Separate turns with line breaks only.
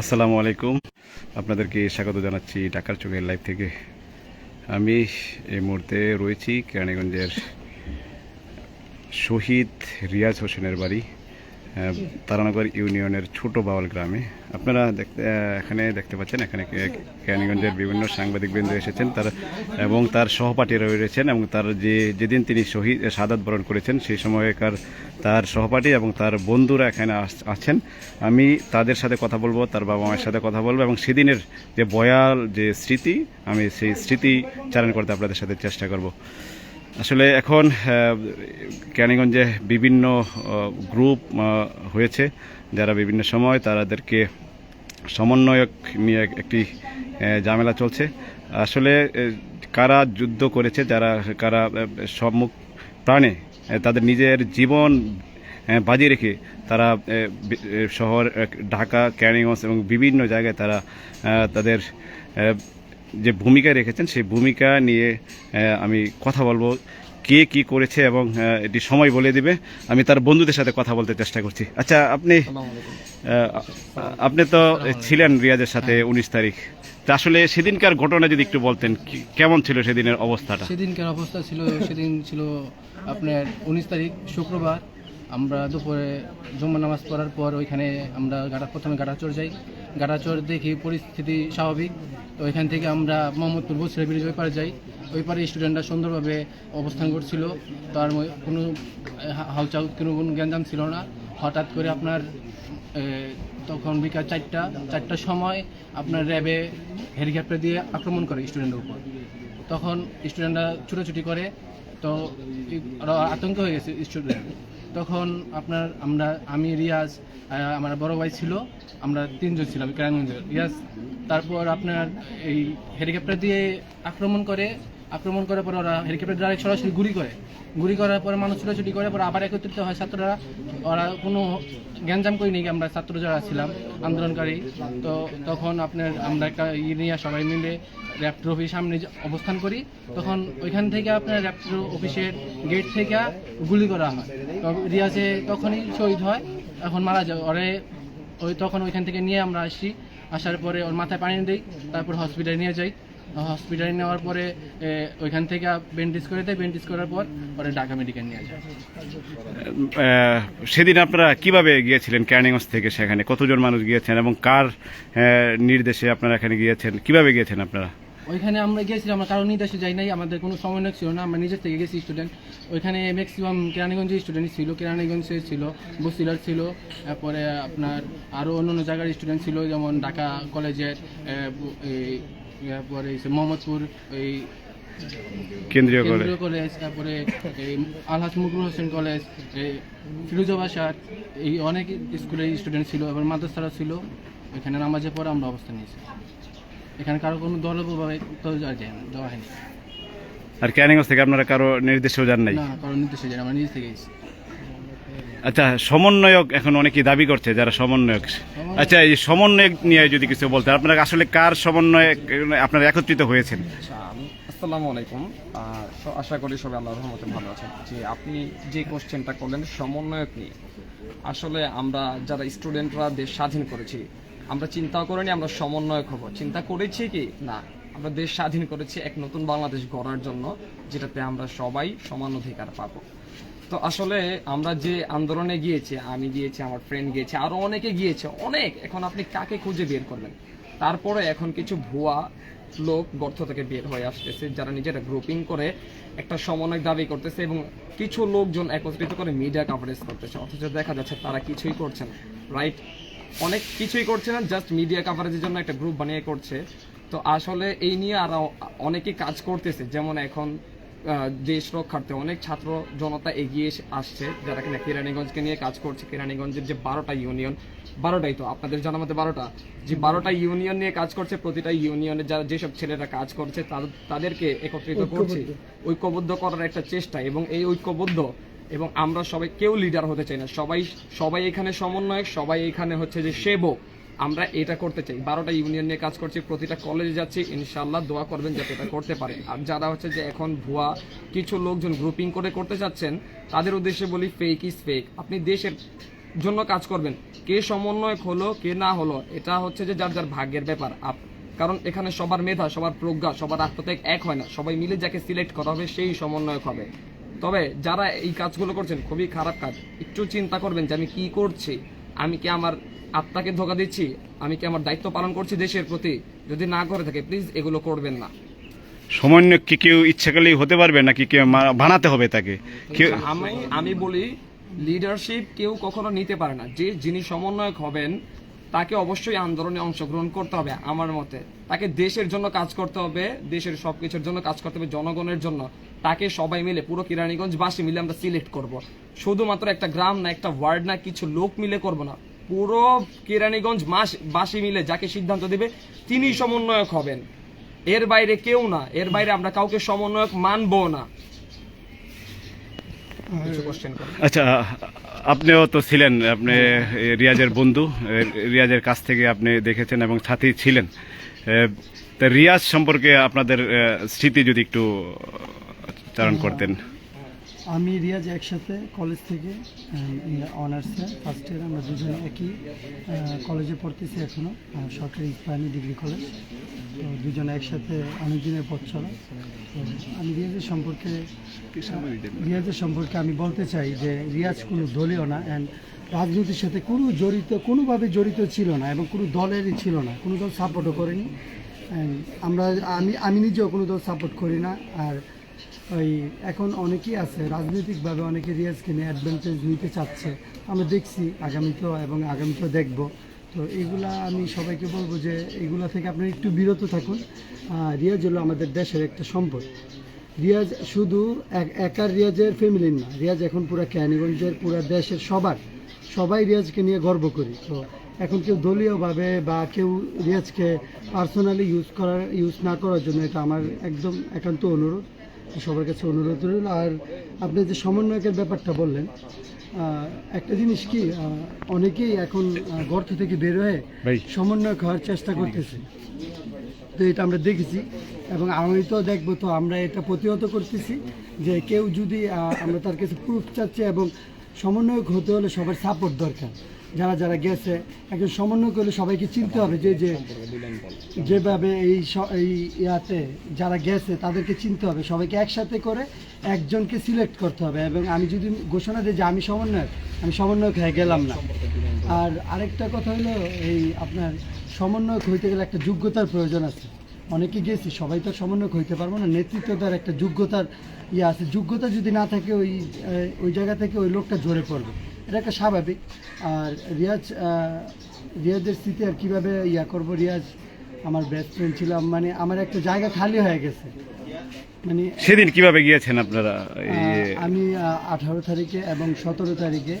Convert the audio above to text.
আসসালামু আলাইকুম আপনাদেরকে স্বাগত জানাচ্ছি ঢাকার চোখের লাইভ থেকে। আমি এই মুহূর্তে রয়েছি কেরানীগঞ্জের শহীদ রিয়াজ হোসেনের বাড়ি। তারানগর ইউনিয়নের ছোট বাওয়াল গ্রামে। আপনারা দেখতে এখানে দেখতে পাচ্ছেন, এখানে কেরানীগঞ্জের বিভিন্ন সাংবাদিকবৃন্দ এসেছেন, তার এবং তার সহপাঠীরা রয়েছেন এবং তার যে, যেদিন তিনি শহীদ, সাদাত বরণ করেছেন, সেই সময়কার তার সহপাঠী এবং তার বন্ধুরা এখানে আছেন। আমি তাদের সাথে কথা বলব, তার বাবা মায়ের সাথে কথা বলব এবং সেদিনের যে বয়াল, যে স্মৃতি, আমি সেই স্মৃতি চারণ করতে আপনাদের সাথে চেষ্টা করব। আসলে এখন কেরানীগঞ্জে বিভিন্ন গ্রুপ হয়েছে। যারা বিভিন্ন সময় তাদেরকে সমন্বয়ক নিয়ে একটি ঝামেলা চলছে। আসলে কারা যুদ্ধ করেছে, যারা, কারা সম্মুখ প্রাণে তাদের নিজের জীবন বাজি রেখে তারা শহর ঢাকা ক্যানিগঞ্জ এবং বিভিন্ন জায়গায় তারা তাদের যে ভূমিকা রেখেছেন সেই ভূমিকা নিয়ে আমি কথা বলব। কে কি করেছে এবং এটি সময় বলে দিবে। আমি তার বন্ধুদের সাথে কথা বলতে চেষ্টা করছি। আচ্ছা আপনি আপনি তো ছিলেন রিয়াজের সাথে উনিশ তারিখ। তা আসলে সেদিনকার ঘটনা যদি একটু বলতেন কেমন ছিল সেদিনের অবস্থাটা?
সেদিনকার অবস্থা ছিল সেদিন ছিল আপনার উনিশ তারিখ শুক্রবার। আমরা দুপুরে জম্মা নামাজ পড়ার পর ওইখানে আমরা গাড়া প্রথমে গাড়াচর যাই। গাড়াচর দেখি পরিস্থিতি স্বাভাবিক। তো ওইখান থেকে আমরা মোহাম্মদপুর বসিরা ব্রিজ ওই পারে যাই। ওই পারে স্টুডেন্টরা সুন্দরভাবে অবস্থান করছিল। তার কোনো হালচাল, কোনো কোনো গ্যাঞ্জাম ছিল না। হঠাৎ করে আপনার তখন বিকাল চারটা, চারটার সময় আপনার র্যাবে হেলিকপ্টার দিয়ে আক্রমণ করে স্টুডেন্টের উপর। তখন স্টুডেন্টরা ছুটোছুটি করে। তো আতঙ্ক হয়ে গেছে স্টুডেন্ট তখন আপনার আমরা, আমি, রিয়াজ আমার বড় ভাই ছিল, আমরা তিনজন ছিলাম কেরানগঞ্জের রিয়াজ, তারপর আপনার এই হেলিকপ্টার দিয়ে আক্রমণ করে আক্রমণ করার পর ওরা হেলিকপ্টার ডাইরেক্ট সরাসরি গুলি করে। গুলি করার পরে মানুষ ছুটাছুটি করে, পরে আবার একত্রিত হয় ছাত্ররা। ওরা কোনো গ্যাঞ্জাম করিনি আমরা, ছাত্র যারা ছিলাম, আন্দোলনকারী। তো তখন আপনার আমরা একটা ই নিয়ে সবাই মিলে র্যাপ্টর অফিস সামনে অবস্থান করি, তখন ওইখান থেকে আপনার র্যাপ্টর অফিসের গেট থেকে গুলি করা হয়। তো রিয়াজে তখনই শহীদ হয়, এখন মারা যায়। ওরে, ওই তখন ওইখান থেকে নিয়ে আমরা আসি। আসার পরে ওর মাথায় পানি দিই, তারপর হসপিটালে নিয়ে যাই। হসপিটালে নেওয়ার পরে ওইখান থেকে ব্যান্ডেজ করে দেয় ব্যান্ডেজ করার পর পরে ঢাকা মেডিকেল নিয়ে যায়।
সেদিন আপনারা কীভাবে গিয়েছিলেন ক্যানিগঞ্জ থেকে সেখানে? কতজন মানুষ গিয়েছেন এবং কার নির্দেশে আপনারা এখানে গিয়েছেন? কীভাবে গিয়েছেন আপনারা?
ওইখানে আমরা গিয়েছিলাম আমরা কারও নির্দেশে যাই নাই আমাদের কোনো সমন্বয় ছিল না আমরা নিজের থেকে গেছি স্টুডেন্ট ওইখানে ম্যাক্সিমাম কেরানীগঞ্জের স্টুডেন্ট ছিল কেরানীগঞ্জের ছিল বসিলার ছিল তারপরে আপনার আরও অন্য অন্য জায়গার স্টুডেন্ট ছিল যেমন ঢাকা কলেজের এই যে মোহাম্মদপুর এই
কেন্দ্রীয়
কেন্দ্রীয় কলেজ তারপরে এই আলহাজ মুকুল হোসেন কলেজ এই ফিরোজাবাসার এই অনেক স্কুলের স্টুডেন্ট ছিল এবার মাদ্রাসারা ছিল। ওইখানে নামাজের পরে আমরা অবস্থান নিয়েছি। এখানে কারও কোনো দলভাবে তো যাওয়া হয়নি।
আর ক্যানিগঞ্জ থেকে আপনারা কারও নির্দেশেও যান নাই?
না কারও নির্দেশে আমরা নিজে থেকে
আচ্ছা সমন্বয়ক এখন অনেকেই দাবি করছে যারা সমন্বয়ক। আচ্ছা এই সমন্বয়ক নিয়ে যদি কিছু বলতে, আপনারা আসলে কার সমন্বয়ে আপনারা একত্রিত হয়েছেন?
আচ্ছা আসসালামু আলাইকুম। আশা করি সবাই আল্লাহর রহমতে ভালো আছেন। যে আপনি যে কোশ্চেনটা করলেন, সমন্বয়ক নিয়ে, আসলে আমরা যারা স্টুডেন্টরা দেশ স্বাধীন করেছি, আমরা চিন্তা করিনি আমরা সমন্বয়ক হব। চিন্তা করেছি কি? না, আমরা দেশ স্বাধীন করেছি এক নতুন বাংলাদেশ গড়ার জন্য, যেটাতে আমরা সবাই সমান অধিকার পাবো। তো আসলে আমরা যে আন্দোলনে গিয়েছি, আমি গিয়েছি, আমার ফ্রেন্ড গিয়েছে, আরও অনেকে গিয়েছে, অনেক। এখন আপনি কাকে খুঁজে বের করবেন? তারপরে এখন কিছু ভুয়া লোক গর্ত থেকে বের হয়ে আসতেছে, যারা নিজেরা গ্রুপিং করে একটা সমন্বয় দাবি করতেছে এবং কিছু লোকজন একত্রিত করে মিডিয়া কভারেজ করতেছে। অথচ দেখা যাচ্ছে তারা কিছুই করছে না রাইট অনেক কিছুই করছে না জাস্ট মিডিয়া কভারেজের জন্য একটা গ্রুপ বানিয়ে করছে। তো আসলে এই নিয়ে আরও অনেকেই কাজ করতেছে, যেমন এখন দেশ রক্ষার্থে অনেক ছাত্র জনতা এগিয়ে আসছে যারা কিনা কেরানীগঞ্জকে নিয়ে কাজ করছে। কেরানীগঞ্জের যে বারোটা ইউনিয়ন বারোটাই তো আপনাদের জানা মতে বারোটা? যে বারোটা ইউনিয়ন নিয়ে কাজ করছে প্রতিটা ইউনিয়নে যারা যেসব ছেলেরা কাজ করছে তাদের- তাদেরকে একত্রিত করছে। ঐক্যবদ্ধ করার একটা চেষ্টা এবং এই ঐক্যবদ্ধ এবং আমরা সবাই কেউ লিডার হতে চাই না। সবাই সবাই এখানে সমন্বয়ক সবাই এখানে হচ্ছে যে সেবক। আমরা এটা করতে চাই। বারোটা ইউনিয়ন নিয়ে কাজ করছি, প্রতিটা কলেজে যাচ্ছি ইনশাল্লাহ দোয়া করবেন যাতে এটা করতে পারে। আর যারা হচ্ছে যে এখন ভুয়া কিছু লোকজন গ্রুপিং করে করতে চাচ্ছেন, তাদের উদ্দেশ্যে বলি ফেক ইজ ফেক আপনি দেশের জন্য কাজ করবেন। কে সমন্বয়ক হলো, কে না হলো, এটা হচ্ছে যে যার যার ভাগ্যের ব্যাপার। আপ- কারণ এখানে সবার মেধা, সবার প্রজ্ঞা, সবার আত্মত্যাগ এক হয় না। সবাই মিলে যাকে সিলেক্ট করা হবে, সেই সমন্বয়ক হবে। তবে যারা এই কাজগুলো করছেন, খুবই খারাপ কাজ। একটু চিন্তা করবেন যে আমি কি করছি? আমি কি আমার আত্মাকে ধোকা দিচ্ছি। আমি কি আমার দায়িত্ব পালন করছি দেশের প্রতি? যদি না করে থাকে প্লিজ এগুলো করবেন না।
সমন্বয় কি কেউ ইচ্ছা করলেই হতে পারবে নাকি কেউ বানাতে হবে তাকে?
আমি আমি বলি লিডারশিপ কেউ কখনো নিতে পারে না। যে যিনি সমন্বয়ক হবেন তাকে অবশ্যই আন্দোলনে অংশগ্রহণ করতে হবে আমার মতে। তাকে দেশের জন্য কাজ করতে হবে দেশের সব কিছুর জন্য কাজ করতে হবে জনগণের জন্য। তাকে সবাই মিলে পুরো কিরানীগঞ্জ বাসী মিলে আমরা সিলেক্ট করব। শুধুমাত্র একটা গ্রাম না একটা ওয়ার্ড না কিছু লোক মিলে করব না। পুরো কিরানীগঞ্জ মাস বাসী মিলে যাকে সিদ্ধান্ত দেবে, তিনি সমন্বয়ক হবেন। এর বাইরে কেউ না। এর বাইরে আমরা কাউকে সমন্বয়ক মানবো না।
আচ্ছা আপনিও তো ছিলেন। আপনি রিয়াজের বন্ধু। রিয়াজের কাছ থেকে আপনি দেখেছেন এবং সাথী ছিলেন। তা রিয়াজ সম্পর্কে আপনাদের স্মৃতি যদি একটু চারণ করতেন।
আমি রিয়াজ একসাথে কলেজ থেকে অনার্সে ফার্স্ট ইয়ার আমরা দুজনে একই কলেজে পড়তেছি এখনও সরকারি ইসলামী ডিগ্রি কলেজ তো দুজনে একসাথে অনেক দিনের পথ চলা। আমি রিয়াজের সম্পর্কে রিয়াজের সম্পর্কে আমি বলতে চাই যে রিয়াজ কোনো দলীয় না অ্যান্ড রাজনীতির সাথে কোনো জড়িত, কোনোভাবে জড়িত ছিল না এবং কোনো দলেরই ছিল না, কোনো দল সাপোর্টও করেনি। আমরা, আমি আমি নিজেও কোনো দল সাপোর্ট করি না, আর ওই এখন অনেকেই আছে, রাজনৈতিকভাবে অনেকে রিয়াজকে নিয়ে অ্যাডভান্টেজ নিতে চাচ্ছে। আমরা দেখছি আগামীতেও এবং আগামীতেও দেখব। তো এগুলা আমি সবাইকে বলব যে এগুলা থেকে আপনারা একটু বিরত থাকুন। রিয়াজ হলো আমাদের দেশের একটা সম্পদ। রিয়াজ শুধু এক- একার রিয়াজের ফ্যামিলির না, রিয়াজ এখন পুরো ক্যানিগঞ্জের পুরো দেশের সবার। সবাই রিয়াজকে নিয়ে গর্ব করি। তো এখন কেউ দলীয়ভাবে বা কেউ রিয়াজকে পার্সোনালি ইউজ করার ইউজ না করার জন্য এটা আমার একদম একান্ত অনুরোধ। সবার কাছে অনুরোধ রইল। আর আপনি যে সমন্বয়কের ব্যাপারটা বললেন একটা জিনিস কি অনেকেই এখন গর্ত থেকে বের হয়ে। সমন্বয়ক হওয়ার চেষ্টা করতেছে। তো এটা আমরা দেখেছি এবং আমি তো দেখব তো আমরা এটা প্রতিহত করতেছি যে কেউ যদি আমরা তার কাছে প্রুফ চাচ্ছি এবং সমন্বয়ক হতে হলে সবার সাপোর্ট দরকার। যারা যারা গেছে, একজন সমন্বয়ক হলে সবাইকে চিনতে হবে যে যে যেভাবে এই এই ইয়াতে যারা গেছে, তাদেরকে চিনতে হবে। সবাইকে একসাথে করে একজনকে সিলেক্ট করতে হবে। এবং আমি যদি ঘোষণা দিই যে আমি সমন্বয়ক আমি সমন্বয়ক হয়ে গেলাম না। আর আরেকটা কথা হলো, এই আপনার সমন্বয়ক হইতে গেলে একটা যোগ্যতার প্রয়োজন আছে। অনেকে গেছি সবাই তো সমন্বয়ক হইতে পারব না নেতৃত্ব দেওয়ার একটা যোগ্যতার ইয়ে আছে। যোগ্যতা যদি না থাকে ওই ওই জায়গা থেকে ওই লোকটা ঝরে পড়বে। এটা একটা স্বাভাবিক। আর রিয়াজ রিয়াজের স্মৃতি আর কীভাবে ইয়া করব? রিয়াজ আমার বেস্ট ফ্রেন্ড ছিল। মানে আমার একটা জায়গা খালি হয়ে গেছে। মানে
সেদিন কীভাবে গিয়েছেন আপনারা?
আমি আঠারো তারিখে এবং সতেরো তারিখে